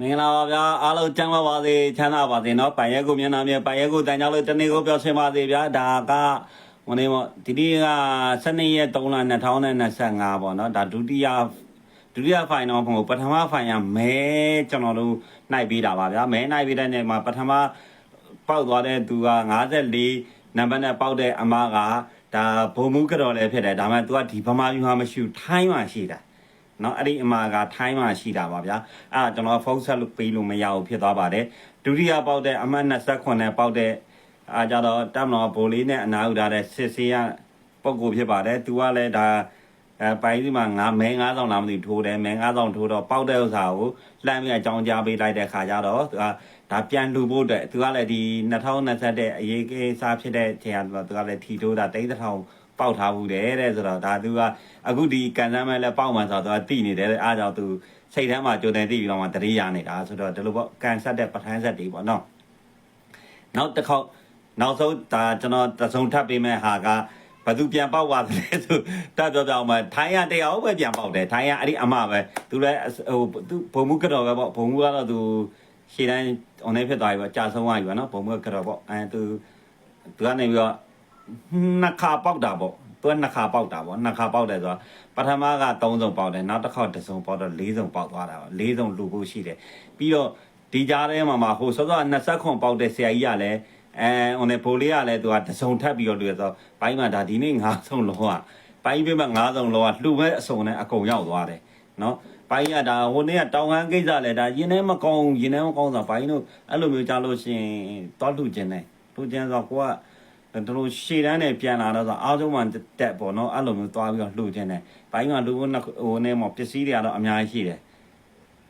မင်္ဂလာပါဗျာအားလုံးကျမ်းပါပါစေချမ်းသာပါစေเนาะပိုင်ရဲကိုမျက်နှာမြဲပိုင်ရဲကိုတန်ကြောင်းလို့တနေ့ကိုပြောရှင်းပါစေဗျာဒါကဟိုနေမောဒီနေ့က12ရက်3လ2025ပေါ့เนาะဒါဒုတိယဒုတိယဖိုင်တော့မဟုတ်ပထမဖိုင်ကမဲကျွန်တော်တို့နိုင်ပေးတာပါဗျာမဲနိုင်ပေးတဲ့နေမှာပထမပေါက်သွားတဲ့သူက54နံပါတ်နဲ့ပေါက်တဲ့အမကဒါဘုံမှုကတော့လည်းဖြစ်တယ်ဒါပေမဲ့ तू ကဒီဗမာပြည်မှာမရှိဘူးထိုင်းမှာရှိတာ เนาะအဲ့ဒီအမှားကထိုင်းမှာရှိတာပါဗျာအဲ့ဒါကျွန်တော်ဖုန်းဆက်လို့ပေးလို့မရဘူးဖြစ်သွားပါတယ်ဒုတိယပေါက်တဲ့အမှတ်29နဲ့ပေါက်တဲ့အားကြတော့တမတော်ဘိုလေးနဲ့အနာဥထားတဲ့စစ်စေးရပုံကိုဖြစ်ပါတယ်သူကလည်းဒါအဲပိုင်းဒီမှာငါမဲ9000လားမသိဘူးထိုးတယ်မဲ9000ထိုးတော့ပေါက်တဲ့ဥစ္စာကိုလှမ်းပြီးအကြောင်းကြားပေးလိုက်တဲ့ခါကျတော့သူကဒါပြန်လူဖို့အတွက်သူကလည်းဒီ2021အရေးကိစ္စဖြစ်တဲ့ချိန်ကသူကလည်းထီထိုးတာတိတ်တစ်ထောင် ပေါက်ထားဘူးတဲ့တဲ့ဆိုတော့ဒါသူကအခုဒီကန်ဆန်းမဲလဲပေါက်မှဆိုတော့သူကတိနေတယ်တဲ့အားကြောင့်သူစိတ်ထဲမှာကြိုတင်သိပြီးတော့မှတတိယနေတာဆိုတော့ဒီလိုပေါ့ကန်ဆက်တဲ့ပထမဆက်တွေပေါ့နော်နောက်တစ်ခေါက်နောက်ဆုံးဒါကျွန်တော်တစုံထပ်ပေးမဲ့ဟာကဘသူပြန်ပေါက်သွားတယ်ဆိုတတ်ပြောပြအောင်မထိုင်းရတရားပဲပြန်ပေါက်တယ်ထိုင်းရအဲ့ဒီအမပဲသူလည်းဟိုသူဘုံမှုကတော့ပဲပေါ့ဘုံမှုကတော့သူရှေ့တိုင်း online ဖြစ်သွားပြီပေါ့ကြာဆုံးသွားပြီပေါ့နော်ဘုံမှုကတော့ပေါ့အဲသူသူကနေပြီးတော့ နှစ်ခါပေါက်တာပေါ့သူကနှစ်ခါပေါက်တာပေါ့နှစ်ခါပေါက်တယ်ဆိုတော့ပထမက3စုံပေါက်တယ်နောက်တစ်ခါတစ်စုံပေါက်တော့4စုံပေါက်သွားတာပေါ့4စုံလူဖို့ရှိတယ်ပြီးတော့ဒီကြားထဲမှာမှာဟိုစောစော20ခွန်ပေါက်တဲ့ဆရာကြီးကလည်းအဲဟိုနေပိုလေးကလည်းသူကတစ်စုံထပ်ပြီးတော့တွေ့ဆိုဘိုင်းမှာဒါဒီနေ့9စုံလုံးကဘိုင်းပြမဲ့9စုံလုံးကလှူမဲ့အစုံနဲ့အကုန်ရောက်သွားတယ်နော်ဘိုင်းကဒါဟိုနေ့ကတောင်ဟန်းကိစ္စလဲဒါရင်ထဲမကောင်းရင်ထဲမကောင်းဆိုဘိုင်းတို့အဲ့လိုမျိုးကြားလို့ရှိရင်တောလှူခြင်းတယ်လှူခြင်းဆိုကိုက တို့လိုရှေ့တန်းနဲ့ပြန်လာတော့ဆိုအားလုံးမှတက်ပေါ့နော်အဲ့လိုမျိုးသွားပြီးတော့လှူခြင်းတယ်ဘိုင်းကလူဟိုနေ့မှာပစ္စည်းတွေကတော့အများကြီးရှိတယ်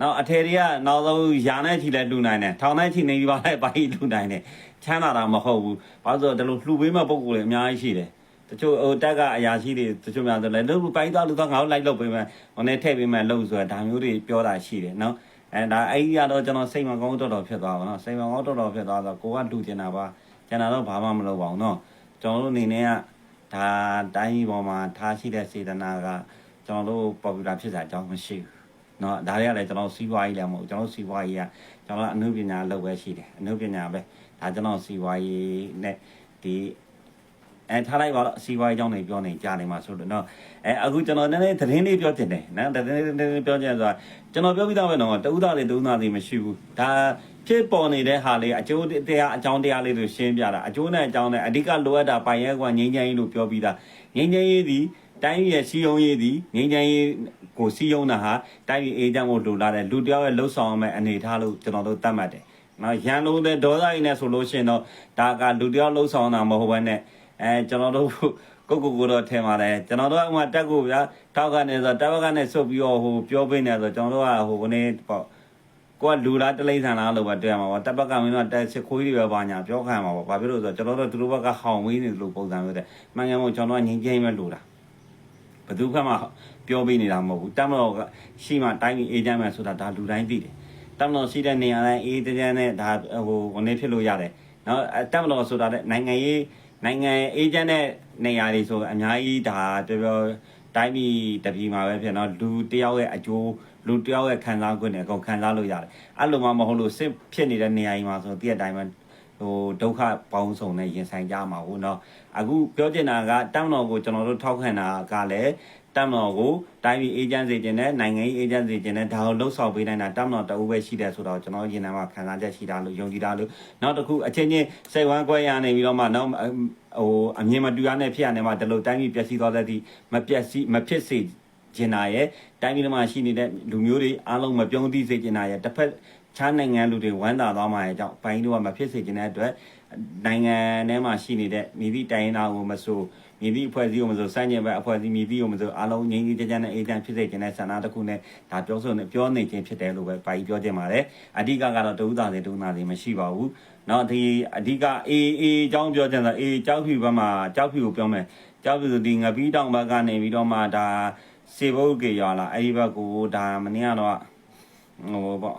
နောက်အထယ်တွေကနောက်ဆုံးယာနဲ့ချီလဲလူနိုင်တယ်ထောင်နဲ့ချီနေပါလဲဘာကြီးလူနိုင်တယ်ချမ်းသာတာမဟုတ်ဘူးဘာလို့ဆိုတော့ဒီလိုလှူပေးမဲ့ပုံကိုယ်တွေအများကြီးရှိတယ်တချို့ဟိုတက်ကအရာရှိတွေတချို့များဆိုလဲလူပိုင်းသားလူသားငါတို့လိုက်လုပ်ပေးမယ်ဟိုနဲ့ထည့်ပေးမယ်လို့ဆိုတာဒါမျိုးတွေပြောတာရှိတယ်နော်အဲဒါအဲ့ဒီကတော့ကျွန်တော်စိတ်မကောင်းတော်တော်ဖြစ်သွားပါတော့စိတ်မကောင်းတော်တော်ဖြစ်သွားတော့ကိုကလူကျင်တာပါ ကျန်တာတော့ဘာမှမလုပ်ပါဘူးနော်ကျွန်တော်တို့အနေနဲ့ကဒါတိုင်းပြည်ပေါ်မှာထားရှိတဲ့စေတနာကကျွန်တော်တို့ popular ဖြစ်တာအကြောင်းမရှိဘူး เนาะဒါတွေကလည်းကျွန်တော်စီးပွားရေးလည်းမဟုတ်ကျွန်တော်စီးပွားရေးကကျွန်တော်အနုပညာလုပ်ပဲရှိတယ်အနုပညာပဲဒါကျွန်တော်စီးပွားရေးနဲ့ဒီအဲထားလိုက်ပါတော့စီးပွားရေးအကြောင်းတွေပြောနေကြားနေမှာဆိုတော့เนาะအဲအခုကျွန်တော်နည်းနည်းသတင်းလေးပြောချင်တယ်နော်သတင်းလေးလေးပြောချင်ဆိုတာကျွန်တော်ပြောပြီးသားပဲနော်တူးသားလေးတူးသားလေးမရှိဘူးဒါ ဖြစ်ပေါ်နေတဲ့ဟာလေးအကျိုးတရားအကြောင်းတရားလေးတွေရှင်းပြတာအကျိုးနဲ့အကြောင်းနဲ့အဓိကလိုအပ်တာပိုင်ရဲကွာငြိမ်းချမ်းရေးလို့ပြောပြီးသားငြိမ်းချမ်းရေးဒီတိုင်းပြည်ရဲ့စီယုံရေးဒီငြိမ်းချမ်းရေးကိုစီယုံတာဟာတိုင်းပြည်အေးချမ်းဖို့လိုလာတယ်လူတယောက်ရဲ့လှုပ်ဆောင်ရမယ့်အနေအထားလို့ကျွန်တော်တို့သတ်မှတ်တယ်နော်ရန်လုံးတဲ့ဒေါသကြီးနဲ့ဆိုလို့ရှိရင်တော့ဒါကလူတယောက်လှုပ်ဆောင်တာမဟုတ်ဘဲနဲ့အဲကျွန်တော်တို့ကိုကိုကိုတော့ထဲမှာလဲကျွန်တော်တို့အမှတက်ကိုဗျာထောက်ကနေဆိုတက်ဘက်ကနေဆုတ်ပြီးတော့ဟိုပြောပေးနေဆိုကျွန်တော်တို့ကဟိုကနေပေါ့ ကိုကလူလားတလိမ့်ဆန်လားလို့ပဲတွေ့ရမှာပေါ့တက်ဘက်ကမင်းတို့တက်စစ်ခွေးတွေပဲပါညာပြောခံမှာပေါ့ဘာဖြစ်လို့ဆိုတော့ကျွန်တော်တို့သူတို့ဘက်ကဟောင်ဝေးနေလို့ပုံစံမျိုးတဲ့မှန်ကန်မို့ကျွန်တော်ကငင်းကျင်းပဲလို့တာဘယ်သူမှပြောပေးနေတာမဟုတ်ဘူးတက်မတော်ကရှိမှတိုင်းပြည်အေးချမ်းမယ်ဆိုတာဒါလူတိုင်းသိတယ်တက်မတော်ရှိတဲ့နေရာတိုင်းအေးတမ်းနဲ့ဒါဟိုဝင်ဖြစ်လို့ရတယ်နော်တက်မတော်ဆိုတာတဲ့နိုင်ငံရေးနိုင်ငံအေးချမ်းတဲ့နေရာတွေဆိုအများကြီးဒါပြောပြောတိုင်းပြည်တပြည်မှာပဲဖြစ်နော်လူတယောက်ရဲ့အကျိုး လူတယောက်ရဲ့ခံစား권နဲ့အကုန်ခံစားလို့ရတယ်အဲ့လိုမှမဟုတ်လို့စစ်ဖြစ်နေတဲ့နေရာကြီးမှာဆိုတည့်တဲ့အတိုင်းပဲဟိုဒုက္ခပေါင်းစုံနဲ့ရင်ဆိုင်ကြမှာဟုတ်နော်အခုပြောချင်တာကတောင်းတော်ကိုကျွန်တော်တို့ထောက်ခံတာကလည်းတမ်တော်ကိုတိုင်းပြည်အေဂျင့်စီကျင်တဲ့နိုင်ငံရေးအေဂျင့်စီကျင်တဲ့ဒါကိုလှုပ်ဆောင်ပေးနိုင်တာတမ်တော်တအူးပဲရှိတယ်ဆိုတော့ကျွန်တော်ရင်ထဲမှာခံစားချက်ရှိတာလို့ယုံကြည်တာလို့နောက်တစ်ခုအချင်းချင်းစိတ်ဝမ်းကွဲရနေပြီးတော့မှနောက်ဟိုအမြင်မတူရတဲ့ဖြစ်ရနေမှာဒီလိုတိုင်းပြည်ပျက်စီးသွားတဲ့ဒီမပျက်စီးမဖြစ်စေ ကျင်တာရယ်တိုင်းပြည်မှာရှိနေတဲ့လူမျိုးတွေအားလုံးမပြုံးသိစေကျင်တာရယ်တစ်ဖက်ခြားနိုင်ငံလူတွေဝမ်းသာသွားမှာရကြောင့်ဘိုင်းတို့ကမဖြစ်စေချင်တဲ့အတွက်နိုင်ငံထဲမှာရှိနေတဲ့မိသည့်တိုင်းသားကိုမဆိုမိသည့်အဖွဲ့အစည်းကိုမဆိုစန့်ကျင်ဘက်အဖွဲ့အစည်းမိသည့်ကိုမဆိုအားလုံးငြိမ်းငြိမ်းချမ်းချမ်းနဲ့အေးချမ်းဖြစ်စေချင်တဲ့ဆန္ဒတစ်ခုနဲ့ဒါပြောဆိုနေပြောနေခြင်းဖြစ်တယ်လို့ပဲဘိုင်းပြောချင်ပါတယ်အဓိကကတော့တူသားတွေတူနာတွေမရှိပါဘူးနော်ဒီအဓိကအေးအေးအကြောင်းပြောချင်တာအေးကြောက်ဖြူဘက်မှာကြောက်ဖြူကိုပြောမယ်ကြောက်ဖြူဆိုဒီငပီးတောင်ဘက်ကနေပြီးတော့မှဒါ စေဘုတ်ကေရွာလာအဲ့ဒီဘက်ကိုဒါမနေ့ကတော့ဟိုပေါ့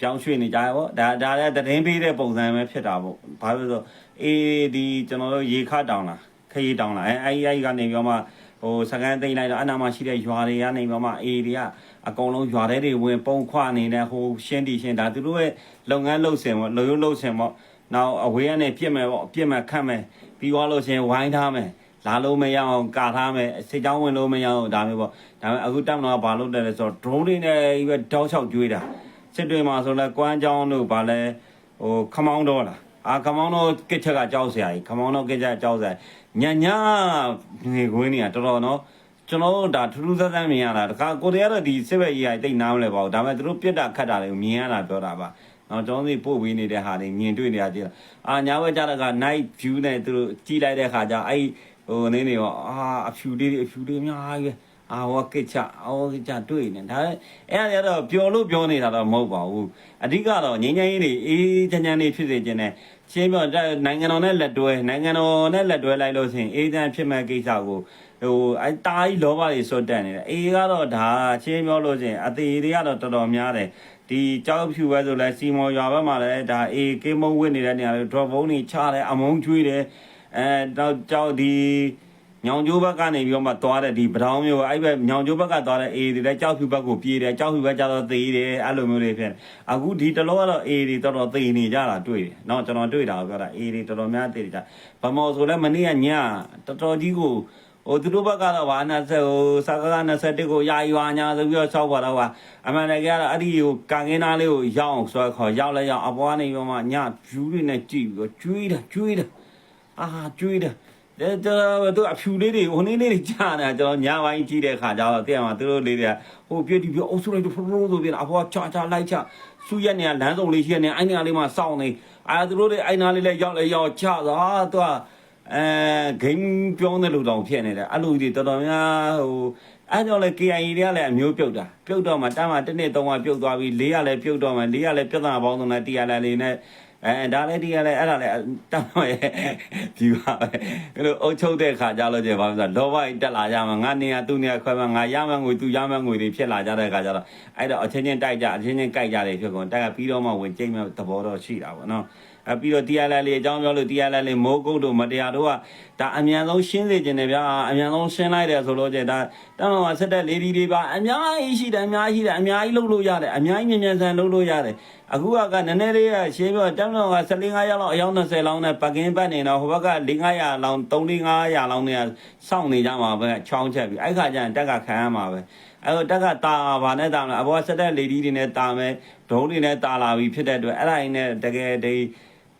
ပြောင်းရွှေ့နေကြရပေါ့ဒါဒါလည်းသတင်းပေးတဲ့ပုံစံပဲဖြစ်တာပေါ့ဘာလို့လဲဆိုအေးဒီကျွန်တော်တို့ရေခတောင်လာခရီးတောင်လာအဲအဲဒီအဲဒီကနေပြီးတော့မှဟိုစကန်သိမ့်လိုက်တော့အနာမရှိတဲ့ရွာတွေကနေပြီးတော့မှအေးတွေကအကုန်လုံးရွာထဲတွေဝင်ပုံခွနေနေဟိုရှင်းတီရှင်းဒါသူတို့ရဲ့လုပ်ငန်းလုပ်စင်ပေါ့လုံရုပ်လုပ်စင်ပေါ့နောက်အဝေးကနေပြစ်မယ်ပေါ့ပြစ်မယ်ခတ်မယ်ပြီးသွားလို့ရှရင်ဝိုင်းထားမယ် လာလို့မရအောင်ကာထားမယ်စစ်ကြောင်းဝင်လို့မရအောင်ဒါမျိုးပေါ့ဒါပေမဲ့အခုတက်မတော့ဘာလုပ်တယ်လဲဆိုတော့ drone တွေနဲ့ဒီပဲတောက်ချောက်ကျွေးတာစစ်တွေမှာဆိုလဲကွမ်းကြောင်းတို့ဗာလဲဟိုခမောင်းတော့လားအာခမောင်းတော့ကစ်ချက်ကကြောက်စရာကြီးခမောင်းတော့ကစ်ချက်ကြောက်စရာညညနေခွင်းနေရတော်တော်နော်ကျွန်တော်တို့ဒါထူးထူးဆန်းဆန်းမြင်ရတာတခါကိုတည်းကတော့ဒီစစ်ဘက်ကြီးကတိတ်နားမလဲပါဘူးဒါပေမဲ့သူတို့ပြက်တာခတ်တာတွေကိုမြင်ရတာပြောတာပါနော်ကျွန်တော်တို့ပို့ပေးနေတဲ့ဟာတွေမြင်တွေ့နေရကြည့်လားအာညာဘက်ကြတော့က night view နဲ့သူတို့ကြည့်လိုက်တဲ့ခါကျအဲ့ ဟိုနင်းနေရောအာအဖြူလေးတွေအဖြူလေးအများကြီးပဲအာဟောကစ်ချအော်ကစ်ချတွေ့နေဒါအဲ့အဲ့ဒါတော့ပျော်လို့ပြောနေတာတော့မဟုတ်ပါဘူးအဓိကတော့ငင်းငင်းကြီးတွေအေးချမ်းချမ်းလေးဖြစ်စေခြင်းနဲ့ရှင်းပြောနိုင်ငံတော်နဲ့လက်တွဲနိုင်ငံတော်နဲ့လက်တွဲလိုက်လို့ဆိုရင်အေးချမ်းဖြစ်မဲ့ကိစ္စကိုဟိုအဲတာကြီးလောဘတွေစွတ်တက်နေတယ်အေးကတော့ဒါချင်းပြောလို့ချင်းအသေးတွေကတော့တော်တော်များတယ်ဒီကြောက်ဖြူပဲဆိုလဲစီမော်ရွာဘက်မှာလည်းဒါအေးကေမုံဝစ်နေတဲ့နေရာတွေ drop ဘုံတွေချတယ်အမုံကျွေးတယ် အဲတော့ကြောက်ဒီညောင်ကျိုးဘက်ကနေပြီးတော့မှသွားတဲ့ဒီပထောင်းမျိုးအဲ့ဘက်ညောင်ကျိုးဘက်ကသွားတဲ့အေတွေလည်းကြောက်ဖြူဘက်ကိုပြေးတယ်ကြောက်ဖြူဘက်ကျတော့သေတယ်အဲ့လိုမျိုးတွေဖြစ်အခုဒီတလောကတော့အေတွေတော်တော်သေနေကြတာတွေ့တယ်နော်ကျွန်တော်တွေ့တာပြောတာအေတွေတော်တော်များသေကြဗမော်ဆိုလည်းမနေ့ကညတော်တော်ကြီးကိုဟိုသူတို့ဘက်ကတော့ဘာနာဆက်ဟိုစကား21ကိုယာယွာညာဆိုပြီးတော့ရှောက်ပါတော့ဟာအမှန်တကယ်ကတော့အဲ့ဒီဟိုကန်ကင်းသားလေးကိုရောက်အောင်ဆွဲခေါ်ရောက်လဲရောက်အပေါ်ကနေပြီးတော့မှညဂျူးတွေနဲ့ကြည့်ပြီးတော့ကျွေးတာကျွေးတာ အာကျွေးတာဒါတော့သူအဖြူလေးတွေဟိုနေ့လေးတွေကြာနေတာကျွန်တော်ညပိုင်းကြည့်တဲ့ခါကျတော့တဲ့မှာသူတို့လေးတွေကဟိုပြည့်တီပြအုပ်စုလိုက်တော့ဖရိုးဆိုပြီးအပွားချာချာလိုက်ချစူရက်နေလမ်းစုံလေးရှိနေအဲ့နေရာလေးမှာစောင့်နေအာသူတို့တွေအဲ့နာလေးလည်းရောက်လဲရောက်ချသွားသူကအဲဂိမ်းပြောင်းတဲ့လူတောင်ဖြစ်နေတယ်အဲ့လူကြီးတော်တော်များဟိုအဲ့ကြောင့်လေ KIA တွေကလည်းအမျိုးပြုတ်တာပြုတ်တော့မှတမ်းမှတစ်နှစ်သုံးမှပြုတ်သွားပြီးလေးရလည်းပြုတ်တော့မှလေးရလည်းပြဿနာပေါင်းစုံနဲ့တရားလည်းလေးနဲ့ အဲဒါလည်းတရားလည်းအဲ့ဒါလည်းတမ်းတော့ရဲ့ဒီပါပဲအဲ့လိုအုပ်ချုပ်တဲ့ခါကြလို့ကျဘာလို့ဆိုတော့လောဘကြီးတက်လာကြမှာငါနေရသူ့နေရခွဲမှာငါရမှငွေသူရမှငွေတွေဖြစ်လာကြတဲ့ခါကြတော့အဲ့တော့အချင်းချင်းတိုက်ကြအချင်းချင်းကြိုက်ကြတယ်ဖြစ်ကုန်တိုက်ကပြီးတော့မှဝင်ကြိတ်မဲ့သဘောတော့ရှိတာပေါ့နော် အပြီးတော့တရားလဲလေးအကြောင်းပြောလို့တရားလဲလေးမိုးကုတ်တို့မတရားတို့ကဒါအမြန်ဆုံးရှင်းစေခြင်းတယ်ဗျာအမြန်ဆုံးရှင်းလိုက်တယ်ဆိုလို့ကျဒါတမန်မှာဆက်တဲ့လေဒီတွေပါအများကြီးရှိတယ်အများကြီးရှိတယ်အများကြီးလုပ်လို့ရတယ်အများကြီးမြန်မြန်ဆန်လုပ်လို့ရတယ်အခုကနည်းနည်းလေးကရှင်းပြောတမန်က15ရောက်လောက်အယောက်20လောက်နဲ့ပကင်းပတ်နေတော့ဟိုဘက်က400လောက်3-500လောက်နဲ့စောင့်နေကြမှာပဲချောင်းချက်ပြီးအဲ့ခါကျရင်တက်ကခံရမှာပဲအဲ့တော့တက်ကတာပါနဲ့တာမလားအဘောဆက်တဲ့လေဒီတွေနဲ့တာမယ်ဒုံးတွေနဲ့တာလာပြီးဖြစ်တဲ့အတွက်အဲ့ဒါရင်းနဲ့တကယ်ဒီ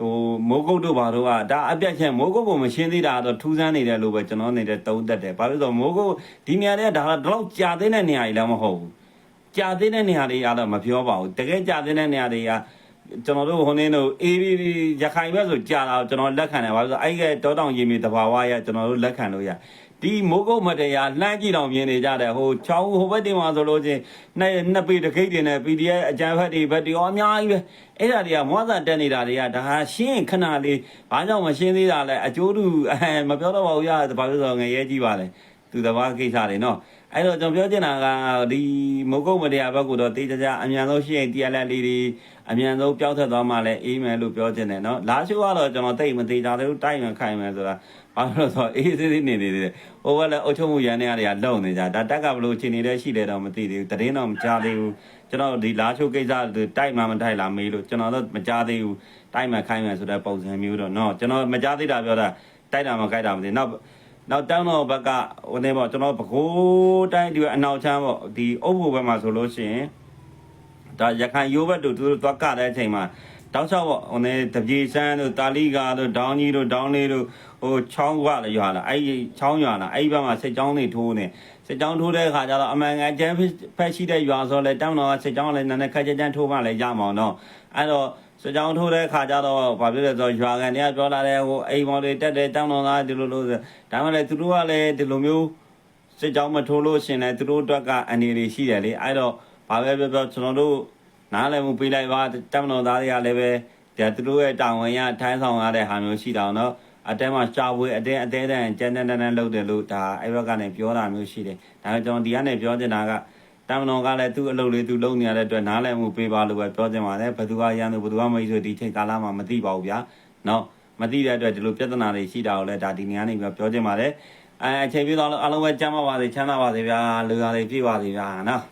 ဟိုမိုးကုတ်တို့ဘာတို့ကဒါအပြတ်ချက်မိုးကုတ်ကိုမရှင်းသေးတာတော့ထူးဆန်းနေတယ်လို့ပဲကျွန်တော်နေတဲ့တုံးသက်တယ်။ဘာလို့လဲဆိုတော့မိုးကုတ်ဒီနေရာတွေကဒါတော့ကြာသေးတဲ့နေရာကြီးလည်းမဟုတ်ဘူး။ကြာသေးတဲ့နေရာတွေကတော့မပြောပါဘူး။တကယ်ကြာသေးတဲ့နေရာတွေကကျွန်တော်တို့ဟိုနေတို့အေးဒီရခိုင်ဘက်ဆိုကြာတာကျွန်တော်လက်ခံတယ်ဘာလို့လဲဆိုတော့အဲ့ကတောတောင်ရေမြေတဘာဝရကျွန်တော်တို့လက်ခံလို့ရ ဒီမိုးကုတ်မတရားလှမ်းကြည့်တော့မြင်နေကြတယ်ဟိုချောင်းဟိုဘက်တင်မှာဆိုလို့ချင်းနှစ်နှစ်ပေတခိတ်တင်နဲ့ PDF အကြမ်းဖက်တွေဘက်တွေအများကြီးပဲအဲ့ဒါတွေကမွားစာတက်နေတာတွေကဒါဟာရှင်းခဏလေးဘာကြောင့်မရှင်းသေးတာလဲအကျိုးတူအဲမပြောတော့ပါဘူးရဘာလို့ဆိုတော့ငရဲကြီးပါလဲသူတဘာကိစ္စတွေနော် အဲ့တော့ကျွန်တော်ပြောချင်တာကဒီမိုးကုတ်မတရားဘက်ကတော့တေးကြကြအမြန်ဆုံးရှင်းတရားလက်လေးတွေအမြန်ဆုံးပြောင်းထွက်သွားမှလည်းအေးမယ်လို့ပြောချင်တယ်နော်လာရှိုးကတော့ကျွန်တော်တိတ်မသေးကြသေးဘူးတိုက်မှခိုင်မယ်ဆိုတာဘာလို့လဲဆိုတော့အေးသေးသေးနေနေသေးတယ်ဟိုဘက်လည်းအုတ်ချုံမှုရန်တွေကလုံနေကြဒါတက်ကဘလို့ချိန်နေတဲ့ရှိတယ်တော့မသိသေးဘူးတရင်တော့မကြားသေးဘူးကျွန်တော်ဒီလာချိုးကိစ္စတိုက်မှမတိုက်လာမေးလို့ကျွန်တော်တော့မကြားသေးဘူးတိုက်မှခိုင်းမယ်ဆိုတဲ့ပုံစံမျိုးတော့နော်ကျွန်တော်မကြားသေးတာပြောတာတိုက်တာမခိုက်တာမသိနောက် နောက်တောင်းတော့ဘက်ကဟိုနေပေါ့ကျွန်တော်ပကိုးတိုင်းဒီအနောက်ချမ်းပေါ့ဒီအုပ်ဖို့ဘက်မှာဆိုလို့ရှိရင်ဒါရခိုင်ရိုးဘက်တို့သူတို့သွားကတဲ့အချိန်မှာတောက်ချောက်ပေါ့ဟိုနေတပြေစန်းတို့တာလီကာတို့ဒေါင်းကြီးတို့ဒေါင်းလေးတို့ဟိုချောင်းကလည်းရွာလာအဲ့ဒီချောင်းရွာလာအဲ့ဒီဘက်မှာစစ်ကြောင်းတွေထိုးနေစစ်ကြောင်းထိုးတဲ့အခါကျတော့အမှန်ကန်ကျန်းဖက်ရှိတဲ့ရွာဆိုလဲတောင်းတော့စစ်ကြောင်းလည်းနည်းနည်းခက်ကြကြထိုးမှလည်းရမှာတော့အဲ့တော့ စစ်ကြောင်းထိုးတဲ့အခါကျတော့ဘာဖြစ်လဲဆိုတော့ရွာကန်တွေကပြောလာတယ်ဟိုအိမ်မော်တွေတက်တယ်တောင်းတော့သားဒီလိုလိုဆိုဒါမှလည်းသူတို့ကလည်းဒီလိုမျိုးစစ်ကြောင်းမထိုးလို့ရှင်လဲသူတို့အတွက်ကအနေတွေရှိတယ်လေအဲ့တော့ဘာပဲပြောပြောကျွန်တော်တို့နားလည်မှုပေးလိုက်ပါတက်မတော်သားတွေကလည်းပဲဒါသူတို့ရဲ့တာဝန်ရထိုင်းဆောင်ရတဲ့ဟာမျိုးရှိတာနော်အတဲမှာရှားဝေးအတဲအတဲတန်ကျန်းတန်းတန်းလုပ်တယ်လို့ဒါအဲ့ဘက်ကနေပြောတာမျိုးရှိတယ်ဒါပေမဲ့ကျွန်တော်ဒီကနေပြောချင်တာက တမန်တော်ကလည်းသူ့အလုပ်လေးသူလုပ်နေရတဲ့အတွက်နားလည်မှုပေးပါလို့ပဲပြောချင်ပါတယ်ဘယ်သူကရန်သူဘယ်သူကမကြီးဆိုဒီချိန်ကာလမှာမသိပါဘူးဗျာနော်မသိတဲ့အတွက်ဒီလိုပြဿနာတွေရှိတာကိုလည်းဒါဒီနေရာနေပြောပြောချင်ပါတယ်အဲအချိန်ပြည့်တော့အားလုံးပဲကျမ်းပါပါစေချမ်းသာပါစေဗျာလူသားတွေပြည့်ပါစေဗျာနော်